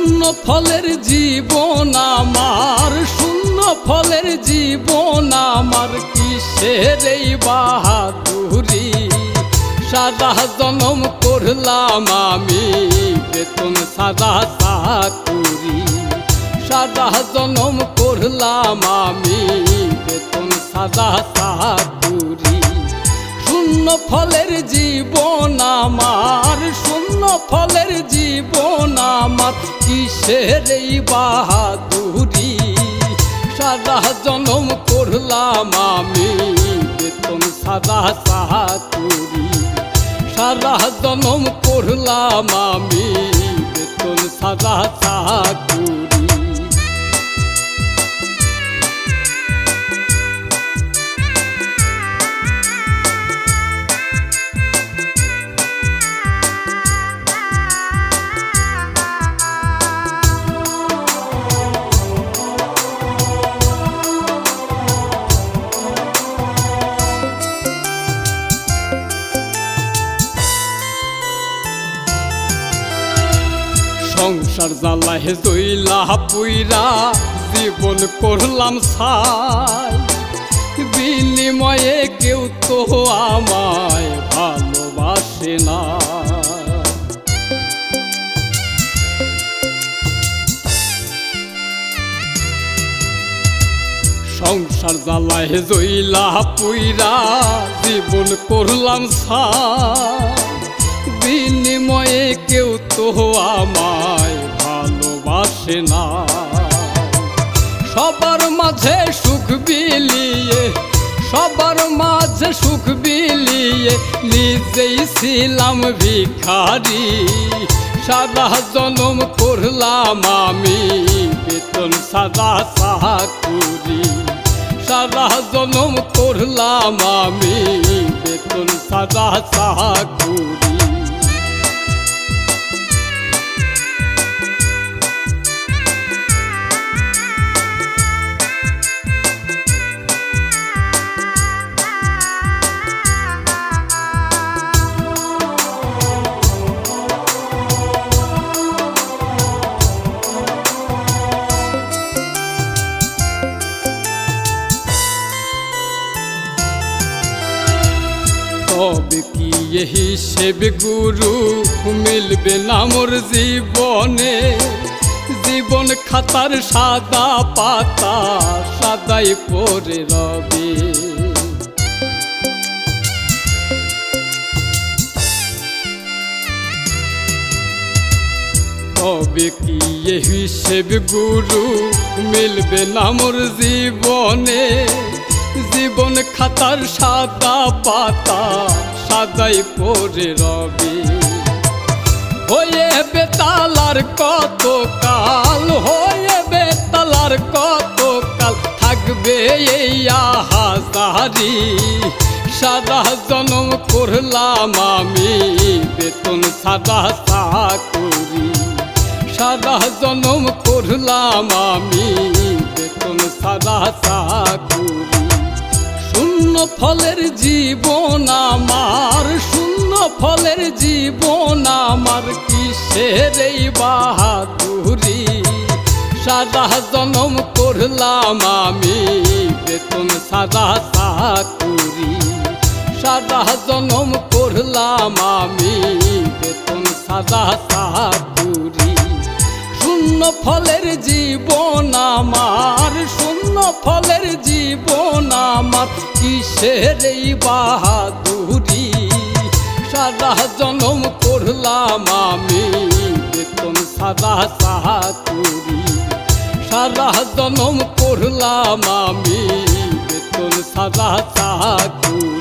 শূন্য ফলের জীবন আমার, শূন্য ফলের জীবন আমার, কিসের এই বাহাদুরি? সারা জনম করলাম আমি, বেতন সাদা চাকুরি। সাদা জনম করলাম আমি, বেতন সাদা চাকুরি। শূন্য ফলের জীবন আমার, শূন্য ফলের জীবন আমার। কিসের এই বাহাদুরি? সারা জনম করলাম আমি, বেতন সাদা চাকুরি সারা জনম করলাম আমি, বেতন সাদা চাকুরি সংসার জ্বালাহে জইলা পুইরা, জীবন করলাম ছাই বিনিময়ে কেউ তো আমায় ভালোবাসে না। সংসার জ্বালাহে জইলা পুইরা, জীবন করলাম ছাই বিনিময়ে কেউ তো আমায় ভালোবাসে না। সবার মাঝে সুখ বিলিয়ে, সবার মাঝে সুখ বিলিয়ে নিজেই ছিলাম ভিখারি। সাদা জনম করলাম আমি বেতন সাদা চাকুরি। সাদা জনম করলাম আমি বেতন সাদা চাকুরি। তবে কি? এই হিসেবে গুরু মিলবে না মোর জীবনে। জীবন খাতার সাদা পাতা সাদাই পরে রবে। তবে কি? এই হিসেবে গুরু মিলবে না মোর জীবনে। জীবন খাতার সাদা পাতা সাদাই পরে রবে। হয়ে বেতালার কত কাল, হয়ে বেতালার কত কাল, থাকবে এই হাজারি সাদা জনম করলাম আমি, বেতন সাদা চাকুরি। সাদা জনম করলাম আমি, বেতন সাদা চাকুরি। শূন্য ফলের জীবন আমার, শূন্য ফলের জীবন আমার, কিসের এই বাহাদুরি? সাদা জনম করলাম আমি, বেতন সাদা চাকুরি। সাদা জনম করলাম আমি, বেতন সাদা চাকুরি। শূন্য ফলের জীবন আমার, শূন্য ফলের জীবন আমার কিসের এই বাহাদুরি। সাদা জনম করলাম আমি, বেতন সাদা সাহাতুরি সাদা জনম করলাম আমি, বেতন সাদা চাকুরি